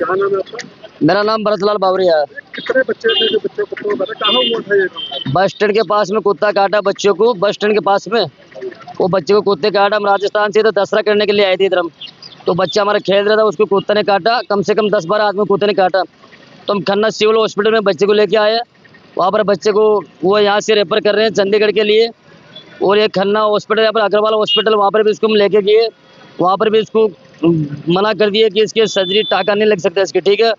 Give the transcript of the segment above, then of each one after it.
क्या नाम है आपका? मेरा नाम भरतलाल बावरिया है। कितने बच्चे थे जो बच्चों को कहाँ हुआ था ये काम? बस स्टैंड के पास में कुत्ता काटा बच्चों को बस स्टैंड के पास में। वो बच्चे को कुत्ते काटा हम राजस्थान से तो दसरा करने के लिए आए थे इधर हम। तो बच्चा हमारा खेल रहा था उसको कुत्ते ने काटा कम से कम दस बारह आदमी कुत्ते ने काटा। तो हम खन्ना सिविल हॉस्पिटल में बच्चे को लेके आए। वहाँ पर बच्चे को वो यहाँ से रेफर कर रहे हैं चंडीगढ़ के लिए। और ये खन्ना हॉस्पिटल यहाँ पर अग्रवाल हॉस्पिटल वहाँ पर भी इसको हम लेके गए। वहाँ पर भी इसको मना कर दिए कि इसके सर्जरी टाका नहीं लग सकता इसके ठीक है?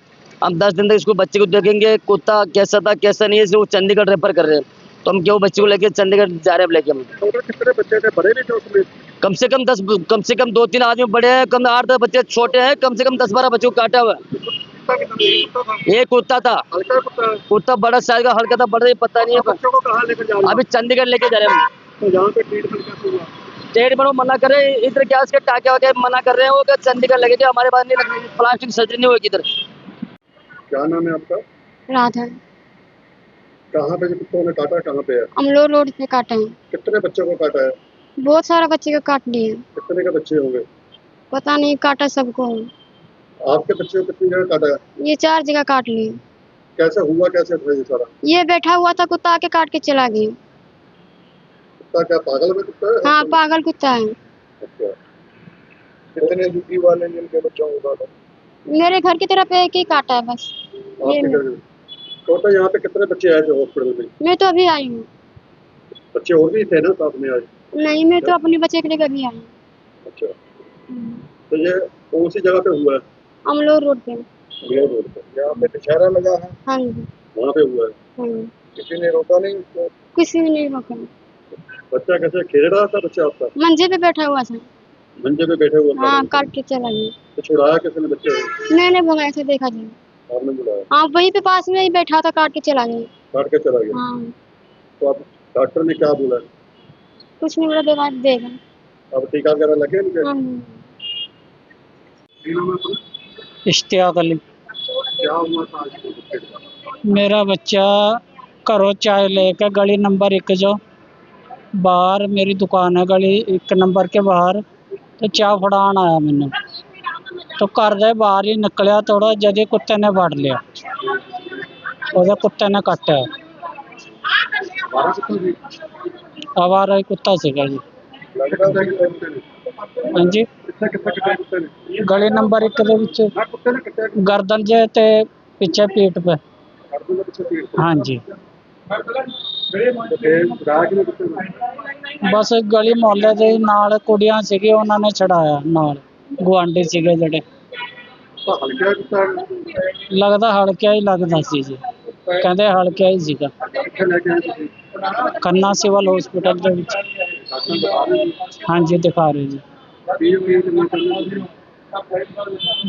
हम दस दिन तक इसको बच्चे को देखेंगे कुत्ता कैसा था कैसा नहीं है वो चंडीगढ़ रेफर कर रहे हैं। तो हम क्यों बच्चे को लेके चंडीगढ़ जा रहे हैं लेके हम? टोटल कितने बच्चे थे? बड़े भी थे उसमें? कम से कम दस कम से कम दो तीन आदमी बड़े हैं कम आठ दस बच्चे छोटे हैं कम से कम दस बारह बच्चों को काटा हुआ है। कुत्ता था? एक कुत्ता बड़ा साइज़ का हल्का था बड़ा ही पता नहीं है। अभी चंडीगढ़ लेके जा रहे हैं तो यहाँ पे ट्रीटमेंट कैसे हुआ स्टेट में वो मना कर रहे हैं इधर क्या उसके टाके वाके मना कर रहे हैं? वो क्या चंडीगढ़ जाओ हमारे पास नहीं लग प्लास्टिक सर्जरी नहीं होगी इधर क्या नाम है आपका? राधा। कहाँ पे कुत्तों ने काटा कहाँ पे है? अमलो रोड पे काटे हैं। कितने बच्चों को काटा है? बहुत सारा बच्चे को काट लिए कितने के बच्चे होंगे? पता नहीं काटा सबको आपके बच्चे को कितनी जगह काटा है? ये चार जगह काट लिए। कैसे हुआ कैसे था ये सारा? ये बैठा हुआ था कुत्ता आके काट के चला गया। कुत्ता क्या पागल में कुत्ता है? हाँ पागल कुत्ता है। अच्छा। कितने दुखी वाले जिनके बच्चों को काटा मेरे घर की तरफ़ एक ही काटा है बस। टोटल यहाँ पे कितने बच्चे आए थे हॉस्पिटल में? मैं तो अभी आई हूँ। बच्चे और भी थे ना साथ में आज? नहीं मैं तो अपने बच्चे के लिए अभी आई अच्छा। तो ये कौन सी जगह पे हुआ है? अमलो रोड पे। ग्लो रोड पे। यहाँ पे निशाना लगा है? हाँ जी। वहाँ पे हुआ है? हाँ किसी ने रोका नहीं? किसी ने नहीं रोका। बच्चा कैसे खेल रहा था बच्चा आपका? मंजे पे बैठा हुआ था। मंजे पे बैठे हुए हाँ काट के चला गया। तो छुड़ाया किसने बच्चे को? मैंने भगाया ऐसे देखा जी आपने बुलाया। हाँ वहीं पे पास में ही बैठा था काट के चला गया। काट के चला गया? हाँ। तो अब डॉक्टर ने क्या बोला? कुछ नहीं बोला दवा देगा। अब टीका वगैरह लगे इनके हाँ। इश्तियाक अली। क्या हुआ मेरा बच्चा घरों चाय लेके गली नंबर एक जो बाहर मेरी दुकान है गली एक नंबर के बाहर ਤੇ ਚਾਹ ਫੜਾਉਣ ਆਇਆ ਮੈਨੂੰ। ਤੇ ਘਰ ਦੇ ਬਾਹਰ ਹੀ ਨਿਕਲਿਆ ਥੋੜਾ ਜਦੇ ਕੁੱਤੇ ਨੇ ਵੜ ਲਿਆ। ਉਹਦੇ ਕੁੱਤੇ ਨੇ ਕੱਟਿਆ ਆਵਾਰਾ ਹੀ ਕੁੱਤਾ ਸੀਗਾ ਜੀ। ਹਾਂਜੀ? ਗਲੇ ਨੰਬਰ 1 ਦੇ ਵਿੱਚ ਗਰਦਨ ਜੇ ਤੇ ਪਿੱਛੇ ਪੇਟ 'ਤੇ ਹਾਂਜੀ। ਬਸ ਗਲੀ ਮੁਹੱਲੇ ਦੇ ਨਾਲ ਕੁੜੀਆਂ ਸੀਗੇ ਉਹਨਾਂ ਨੇ ਛਡਾਇਆ ਨਾਲ ਗਵਾਂਢੀ ਸੀਗੇ ਜਿਹੜੇ। ਲੱਗਦਾ ਹਲਕਿਆ ਹੀ ਲੱਗਦਾ ਸੀ ਜੀ। ਕਹਿੰਦੇ ਹਲਕਿਆ ਹੀ ਸੀਗਾ। ਖੰਨਾ ਸਿਵਲ ਹਸਪੀਟਲ ਦੇ ਵਿੱਚ। ਹਾਂਜੀ, ਦਿਖਾ ਰਹੇ ਜੀ।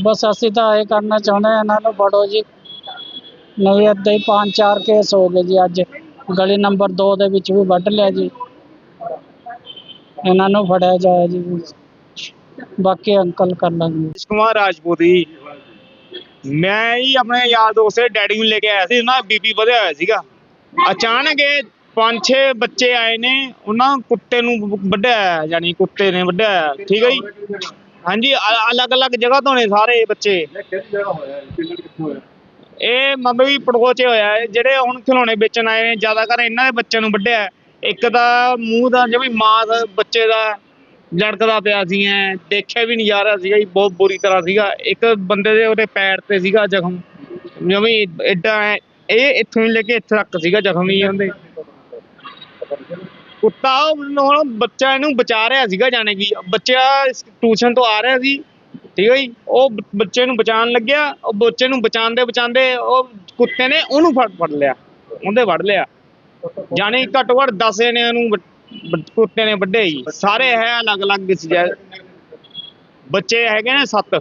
ਬਸ ਅਸੀਂ ਤਾਂ ਇਹ ਕਰਨਾ ਚਾਹੁੰਦੇ ਇਹਨਾਂ ਨੂੰ ਬੜੋ ਜੀ। ਨਹੀਂ ਇੱਦਾਂ ਹੀ ਪੰਜ ਚਾਰ ਕੇਸ ਹੋ ਗਏ ਜੀ ਅੱਜ। ਗਲੀ ਨੰਬਰ 2 ਦੇ ਵਿੱਚ ਵੀ ਵੱਢ ਲਿਆ ਜੀ। ਇਹਨਾਂ ਨੂੰ ਫੜਿਆ ਜਾਏ ਜੀ। ਬਾਕੀ ਅੰਕਲ ਕਰ ਲਾਂਗੇ। ਕੁਮਾਰ ਰਾਜਪੂਤ। ਮੈਂ ਹੀ ਆਪਣੇ ਯਾਰ ਦੋਸਤ ਦੇ ਡੈਡੀ ਨੂੰ ਲੈ ਕੇ ਆਇਆ ਸੀ। ਨਾ ਬੀਪੀ ਵਧਿਆ ਹੋਇਆ ਸੀਗਾ। ਅਚਾਨਕ ਇਹ ਪੰਜ ਛੇ ਬੱਚੇ ਆਏ ਨੇ। ਉਹਨਾਂ ਕੁੱਤੇ ਨੂੰ ਵੱਢਿਆ ਯਾਨੀ ਕੁੱਤੇ ਨੇ ਵੱਢਿਆ ਠੀਕ ਹੈ ਜੀ? ਹਾਂਜੀ ਅਲੱਗ ਅਲੱਗ ਜਗ੍ਹਾ ਤੋਂ ਨੇ ਸਾਰੇ ਬੱਚੇ। ਇਹ ਮਤਲਬ ਵੀ ਪੜੋਚ ਹੋਇਆ ਹੈ, ਜਿਹੜੇ ਹੁਣ ਖਿਡੌਣੇ ਵੇਚਣ ਆਏ ਨੇ, ਜ਼ਿਆਦਾਤਰ ਇਹਨਾਂ ਦੇ ਬੱਚਿਆਂ ਨੂੰ ਵੱਢਿਆ ਇੱਕ ਦਾ ਮੂੰਹ ਦਾ ਜਿਵੇਂ ਦਾ ਬੱਚੇ ਦਾ ਲੜਕਦਾ ਪਿਆ ਸੀ ਐ ਦੇਖਿਆ ਵੀ ਨਹੀਂ ਜਾ ਰਿਹਾ ਸੀਗਾ ਜੀ, ਬਹੁਤ ਬੁਰੀ ਤਰ੍ਹਾਂ ਸੀਗਾ। ਇੱਕ ਬੰਦੇ ਦੇ ਉਹਦੇ ਪੈਰ ਤੇ ਸੀਗਾ ਜ਼ਖਮ, ਜਿਵੇਂ ਐਡਾ ਇਹ ਇੱਥੋਂ ਹੀ ਲੈ ਕੇ ਇੱਥੇ ਤੱਕ ਸੀਗਾ ਜ਼ਖਮ ਹੀ ਉਹਦੇ। ਕੁੱਤਾ ਉਹ ਹੁਣ ਬੱਚਾ ਇਹਨੂੰ ਬਚਾ ਰਿਹਾ ਸੀਗਾ, ਜਾਣੇ ਕਿ ਬੱਚਾ ਟਿਊਸ਼ਨ ਤੋਂ ਆ ਰਿਹਾ ਸੀ। ਠੀਕ ਹੈ ਜੀ? ਉਹ ਬੱਚੇ ਨੂੰ ਬਚਾਉਣ ਲੱਗਿਆ ਉਹ ਬੱਚੇ ਨੂੰ ਬਚਾਉਂਦੇ ਬਚਾਉਂਦੇ ਉਹ ਕੁੱਤੇ ਨੇ ਉਹਨੂੰ ਫੜ ਫੜ ਲਿਆ ਉਹਦੇ ਵੜ ਲਿਆ। ਜਾਣੀ ਘੱਟੋ ਘੱਟ 10 ਜਣੇ ਨੂੰ ਕੁੱਤੇ ਨੇ ਵੱਢੇ ਜੀ। ਸਾਰੇ ਹੈ ਅਲੱਗ ਅਲੱਗ ਸੀ ਬੱਚੇ ਹੈਗੇ ਨੇ 7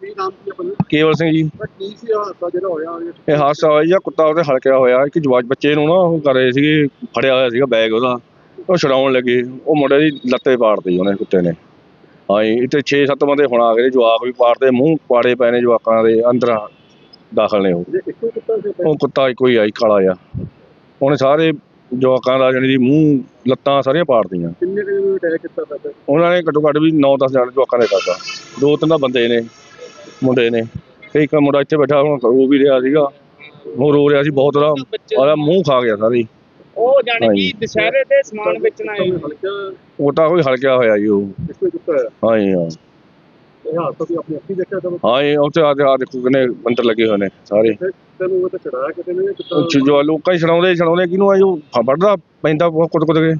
ਕੀ ਨਾਮ ਕੀ ਆਪਣਾ ਕੇਵਲ ਸਿੰਘ ਜੀ ਕੀ ਇਹ ਹਾਦਸਾ ਹੋਇਆ ਜੀ ਕੁੱਤਾ ਉਹਦੇ ਹਲਕਿਆ ਹੋਇਆ ਇੱਕ ਜਵਾਜ ਬੱਚੇ ਨੂੰ ਨਾ ਉਹ ਕਰ ਰਹੇ ਸੀਗੇ ਫੜਿਆ ਹੋਇਆ ਸੀਗਾ ਬੈਗ ਉਹਦਾ। ਉਹ ਛਡਾਉਣ ਲੱਗੇ ਉਹ ਮੁੰਡੇ ਦੀ ਲੱਤੇ ਪਾੜਤੀ ਉਹਨੇ ਕੁੱਤੇ ਨੇ। ਹਾਂ ਇੱਥੇ 6-7 ਬੰਦੇ ਹੁਣ ਆ ਗਏ ਜਵਾਕ ਵੀ ਪਾੜਦੇ ਮੂੰਹ ਪਾੜੇ ਪਏ ਨੇ ਜਵਾਕਾਂ ਦੇ ਅੰਦਰ ਦਾਖਲ ਨੇ ਉਹ। ਉਹ ਕੁੱਤਾ ਇੱਕੋ ਹੀ ਆਈ ਕਾਲਾ ਆ ਉਹਨੇ ਸਾਰੇ ਜਵਾਕਾਂ ਦਾ ਜਾਣੀ ਦੀ ਮੂੰਹ ਲੱਤਾਂ ਸਾਰੀਆਂ ਪਾੜਤੀਆਂ। ਕਿੰਨੇ ਦਿਨ ਨੂੰ ਅਟੈਕ ਕੀਤਾ ਤਾਂ? ਉਹਨਾਂ ਨੇ ਘੱਟੋ ਘੱਟ ਵੀ 9-10 ਜਾਣੇ ਜਵਾਕਾਂ ਦੇ ਕਰਤਾ। ਦੋ ਤਿੰਨ ਬੰਦੇ ਨੇ ਮੁੰਡੇ ਨੇ। ਤੇ ਇੱਕ ਮੁੰਡਾ ਇੱਥੇ ਬੈਠਾ ਹੁਣ ਰੋ ਵੀ ਰਿਹਾ ਸੀਗਾ। ਉਹ ਰੋ ਰਿਹਾ ਸੀ ਬਹੁਤ ਉਹਦਾ ਉਹਦਾ ਮੂੰਹ ਖਾ ਗਿਆ ਸਾਰੀ। ਉਹ ਜਾਣੀ ਹਾਂਜੀ। ਕਿ ਦੁਸ਼ਹਿਰੇ ਤੇ ਸਮਾਨ ਵੇਚਣ ਉਹ ਤਾਂ ਕੋਈ ਹਲਕਿਆ ਹੋਇਆ ਜੀ ਉਹ। ਕੀਤਾ ਹੈ। ਹਾਂ। ਇਹ ਹਾਦਸਾ ਤੁਸੀਂ ਆਪਣੀ ਅੱਖੀਂ ਦੇਖਿਆ ਤਾਂ ਹਾਂ ਇਹ ਉੱਥੇ ਆ ਆ ਦੇਖੋ ਕਿੰਨੇ ਲੱਗੇ ਹੋਏ ਨੇ ਸਾਰੇ। ਤੈਨੂੰ ਉਹ ਤਾਂ ਚੜਾਇਆ ਕਿਤੇ ਨੇ ਕਿਤਾ ਉਹ ਜੋ ਲੋਕਾਂ ਹੀ ਕਿਹਨੂੰ ਆ ਜੋ ਫੜਦਾ ਪੈਂਦਾ ਬਹੁਤ ਕੁੱਟ ਕੁੱਟ ਕੇ।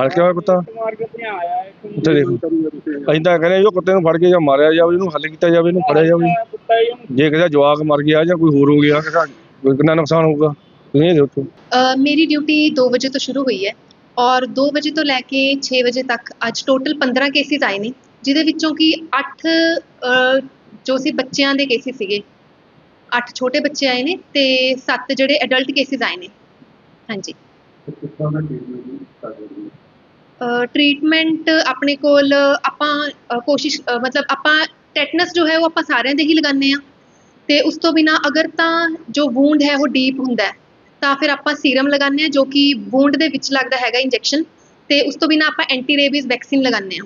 ਹਲਕਿਆ ਹੋਇਆ ਕੁੱਤਾ। ਮਾਰ ਕੇ ਭਿਆ ਆਇਆ ਇੱਕ ਉੱਥੇ ਦੇਖੋ। ਤਾਂ ਕਹਿੰਦੇ ਜੋ ਕੁੱਤੇ ਨੂੰ ਫੜ ਕੇ ਜਾਂ ਮਾਰਿਆ ਜਾਵੇ ਇਹਨੂੰ ਹੱਲ ਕੀਤਾ ਜਾਵੇ ਇਹਨੂੰ ਫੜਿਆ ਜਾਵੇ। ਹੀ ਜੇ ਕਿਸੇ ਦਾ ਜਵਾਕ ਮਰ ਗਿਆ ਜਾਂ ਕੋਈ ਹੋਰ ਹੋ ਗਿਆ ਦਾ ਕਿੰਨਾ ਨੁਕਸਾਨ ਹੋਊਗਾ? ਤੁਸੀਂ ਇਹ ਦੇਖੋ ਅ, ਮੇਰੀ ਡਿਊਟੀ 2 ਵਜੇ ਤੋਂ ਸ਼ੁਰੂ ਹੋਈ ਹੈ ਔਰ 2 ਵਜੇ ਤੋਂ ਲੈ ਕੇ 6 ਵਜੇ ਤੱਕ ਅੱਜ ਟੋਟਲ 15 ਕੇਸਿਸ ਆਏ ਨੇ ਜਿਹਦੇ ਵਿੱਚੋਂ ਕਿ 8 ਜੋ ਸੀ ਬੱਚਿਆਂ ਦੇ ਕੇਸਿਸ ਸੀਗੇ 8 ਛੋਟੇ ਬੱਚੇ ਆਏ ਨੇ ਤੇ 7 ਜਿਹੜੇ ਐਡਲਟ ਕੇਸਿਸ ਆਏ ਨੇ। ਹਾਂਜੀ। ਟ੍ਰੀਟਮੈਂਟ ਆਪਣੇ ਕੋਲ ਆਪਾਂ ਅ, ਕੋਸ਼ਿਸ਼ ਅ, ਮਤਲਬ ਆਪਾਂ ਟੈਟਨਸ ਜੋ ਹੈ ਉਹ ਆਪਾਂ ਸਾਰਿਆਂ ਦੇ ਹੀ ਲਗਾਉਂਦੇ ਆ ਤੇ ਉਸ ਤੋਂ ਬਿਨਾ ਅਗਰ ਤਾਂ ਜੋ ਵੂੰਡ ਹੈ ਉਹ ਡੀਪ ਹੁੰਦਾ ਹੈ ਤਾਂ ਫਿਰ ਆਪਾਂ ਸੀਰਮ ਲਗਾਉਂਦੇ ਆ ਜੋ ਕਿ ਵੂੰਡ ਦੇ ਵਿੱਚ ਲੱਗਦਾ ਹੈਗਾ ਇੰਜੈਕਸ਼ਨ ਤੇ ਉਸ ਤੋਂ ਬਿਨਾ ਆਪਾਂ ਐਂਟੀ ਰੇਬੀਜ਼ ਵੈਕਸੀਨ ਲਗਾਉਂਦੇ ਆ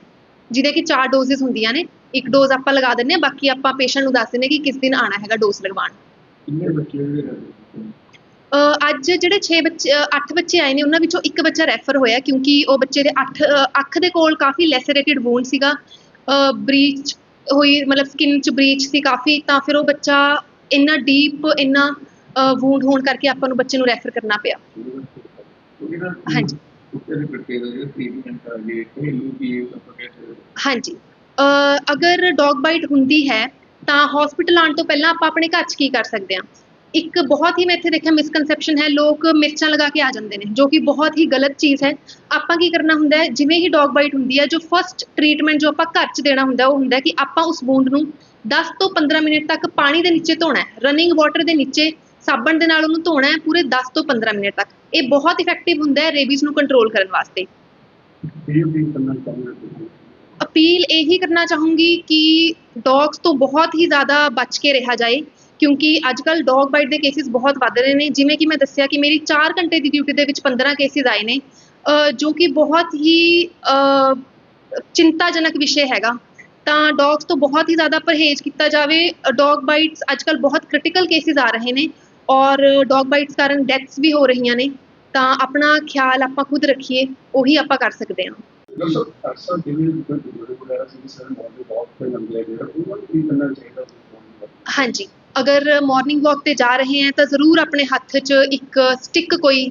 ਜਿਹਦੇ ਕਿ ਚਾਰ ਡੋਜ਼ਸ ਹੁੰਦੀਆਂ ਨੇ ਇੱਕ ਡੋਜ਼ ਆਪਾਂ ਲਗਾ ਦਿੰਦੇ ਆ ਬਾਕੀ ਆਪਾਂ ਪੇਸ਼ੈਂਟ ਨੂੰ ਦੱਸ ਦਿੰਦੇ ਕਿ ਕਿਸ ਦਿਨ ਆਣਾ ਹੈਗਾ ਡੋਜ਼ ਲਗਵਾਉਣ। ਅੱਜ ਜਿਹੜੇ 6 ਬੱਚੇ 8 ਬੱਚੇ ਆਏ ਨੇ ਉਹਨਾਂ ਵਿੱਚੋਂ ਇੱਕ ਬੱਚਾ ਰੈਫਰ ਹੋਇਆ ਕਿਉਂਕਿ ਉਹ ਬੱਚੇ ਦੇ 8 ਅੱਖ ਦੇ ਕੋਲ ਕਾਫੀ ਲੈਸਰੇਟਡ ਵੂੰਡ ਸੀਗਾ ਬ੍ਰੀਚ ਹੋਈ ਮਤਲਬ ਸਕਿਨ ਚ ਬ੍ਰੀਚ ਸੀ ਕਾਫੀ ਤਾਂ ਫਿਰ ਉਹ ਬੱਚਾ ਇੰਨਾ ਡੀਪ ਇੰਨਾ ਵੂੰਡ ਹੋਣ ਕਰਕੇ ਆਪਾਂ ਨੂੰ ਬੱਚੇ ਨੂੰ ਰੈਫਰ ਕਰਨਾ ਪਿਆ। ਹਾਂਜੀ। ਅਗਰ ਡੌਗ ਬਾਈਟ ਹੁੰਦੀ ਹੈ ਤਾਂ ਹਸਪੀਟਲ ਆਉਣ ਤੋਂ ਪਹਿਲਾਂ ਆਪਾਂ ਆਪਣੇ ਘਰ 'ਚ ਕੀ ਕਰ ਸਕਦੇ ਹਾਂ? ਇੱਕ ਬਹੁਤ ਹੀ ਮੈਂ ਇੱਥੇ ਦੇਖਿਆ ਮਿਸਕਨਸੈਪਸ਼ਨ ਹੈ ਲੋਕ ਮਿਰਚਾਂ ਲਗਾ ਕੇ ਆ ਜਾਂਦੇ ਨੇ ਜੋ ਕਿ ਬਹੁਤ ਹੀ ਗਲਤ ਚੀਜ਼ ਹੈ। ਆਪਾਂ ਕੀ ਕਰਨਾ ਹੁੰਦਾ ਹੈ? ਜਿਵੇਂ ਹੀ ਡੌਗ ਬਾਈਟ ਹੁੰਦੀ ਹੈ ਜੋ ਫਰਸਟ ਟ੍ਰੀਟਮੈਂਟ ਜੋ ਆਪਾਂ ਘਰ 'ਚ ਦੇਣਾ ਹੁੰਦਾ ਉਹ ਹੁੰਦਾ ਕਿ ਆਪਾਂ ਉਸ ਵੂੰਡ ਨੂੰ 10 ਤੋਂ 15 ਮਿੰਟ ਤੱਕ ਪਾਣੀ ਦੇ ਨੀਚੇ ਧੋਣਾ ਹੈ। ਰਨਿੰਗ ਵਾਟਰ ਦੇ ਨੀਚੇ ਸਾਬਣ ਦੇ ਨਾਲ ਉਹਨੂੰ ਧੋਣਾ ਹੈ ਪੂਰੇ 10 ਤੋਂ 15 ਮਿੰਟ ਤੱਕ। ਇਹ ਬਹੁਤ ਇਫੈਕਟਿਵ ਹੁੰਦਾ ਹੈ ਰੇਬੀਜ਼ ਨੂੰ ਕੰਟਰੋਲ ਕਰਨ ਵਾਸਤੇ। ਅਪੀਲ ਇਹੀ ਕਰਨਾ ਚਾਹੂੰਗੀ ਕਿ ਡੌਗਸ ਤੋਂ ਬਹੁਤ ਹੀ ਜ਼ਿਆਦਾ ਬਚ ਕੇ ਰਿਹਾ ਜਾਏ ਕਿਉਂਕਿ ਅੱਜ ਕੱਲ ਡੌਗ ਬਾਈਟ ਦੇ ਕੇਸਿਸ ਬਹੁਤ ਵੱਧ ਰਹੇ ਨੇ। ਜਿਵੇਂ ਕਿ ਮੈਂ ਦੱਸਿਆ ਕਿ ਮੇਰੀ 4 ਘੰਟੇ ਦੀ ਡਿਊਟੀ ਦੇ ਵਿੱਚ 15 ਕੇਸਿਸ ਆਏ ਨੇ ਜੋ ਕਿ ਬਹੁਤ ਹੀ ਚਿੰਤਾਜਨਕ ਵਿਸ਼ੇ ਹੈਗਾ। ਤਾਂ ਡੌਗਸ ਤੋਂ ਬਹੁਤ ਹੀ ਜ਼ਿਆਦਾ ਪਰਹੇਜ਼ ਕੀਤਾ ਜਾਵੇ। ਡੌਗ ਬਾਈਟਸ ਅੱਜ ਕੱਲ ਬਹੁਤ ਕ੍ਰਿਟੀਕਲ ਕੇਸਿਸ ਆ ਰਹੇ ਨੇ। ਔਰ ਡੌਗ ਬਾਈਟਸ ਕਾਰਨ ਡੈਥਸ ਵੀ ਹੋ ਰਹੀਆਂ ਨੇ ਤਾਂ ਆਪਣਾ ਖਿਆਲ ਆਪਾਂ ਖੁਦ ਰੱਖੀਏ ਉਹੀ ਆਪਾਂ ਕਰ ਸਕਦੇ ਹਾਂ। ਅਕਸਰ ਜਿਵੇਂ ਜਿਹੜੇ ਵਗੈਰਾ ਸੀ ਸਰ ਮੌਜੂਦ ਬਹੁਤ ਕੋਈ ਲੰਬੇ ਜਿਹੜਾ ਉਹਨਾਂ ਨੂੰ ਕੀ ਕਰਨਾ ਚਾਹੀਦਾ ਹਾਂਜੀ ਅਗਰ ਮਾਰਨਿੰਗ ਵਾਕ ਤੇ ਜਾ ਰਹੇ ਹੈ ਤਾਂ ਜ਼ਰੂਰ ਆਪਣੇ ਹੱਥ 'ਚ ਇੱਕ ਸਟਿਕ ਕੋਈ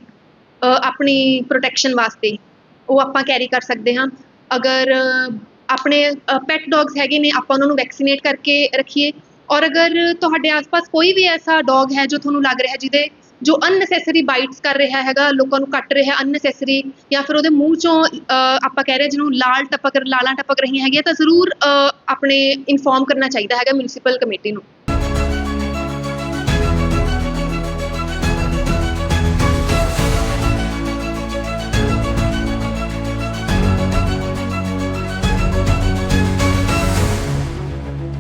ਆਪਣੀ ਪ੍ਰੋਟੈਕਸ਼ਨ ਵਾਸਤੇ ਉਹ ਆਪਾਂ ਕੈਰੀ ਕਰ ਸਕਦੇ ਹਾਂ। ਅਗਰ ਆਪਣੇ ਪੈਟ ਡੌਗਸ ਹੈਗੇ ਨੇ ਆਪਾਂ ਉਹਨਾਂ ਨੂੰ ਵੈਕਸੀਨੇਟ ਕਰਕੇ ਰੱਖੀਏ। ਔਰ ਅਗਰ ਤੁਹਾਡੇ ਆਸ-ਪਾਸ ਕੋਈ ਵੀ ਐਸਾ ਡੌਗ ਹੈ ਜੋ ਤੁਹਾਨੂੰ ਲੱਗ ਰਿਹਾ ਜਿਹਦੇ ਜੋ ਅਨਨੈਸੈਸਰੀ ਬਾਈਟਸ ਕਰ ਰਿਹਾ ਹੈਗਾ ਲੋਕਾਂ ਨੂੰ ਕੱਟ ਰਿਹਾ ਅਨਨੈਸੈਸਰੀ ਜਾਂ ਫਿਰ ਉਹਦੇ ਮੂੰਹ ਚੋਂ ਆਪਾਂ ਕਹਿ ਰਹੇ ਜਿਹਨੂੰ ਲਾਲ ਟਪਕ ਲਾਲਾਂ ਟਪਕ ਰਹੀਆਂ ਹੈਗੀਆਂ ਤਾਂ ਜ਼ਰੂਰ ਅ, ਆਪਣੇ ਇਨਫੋਰਮ ਕਰਨਾ ਚਾਹੀਦਾ ਹੈਗਾ ਮਿਊਨਿਸਪਲ ਕਮੇਟੀ ਨੂੰ।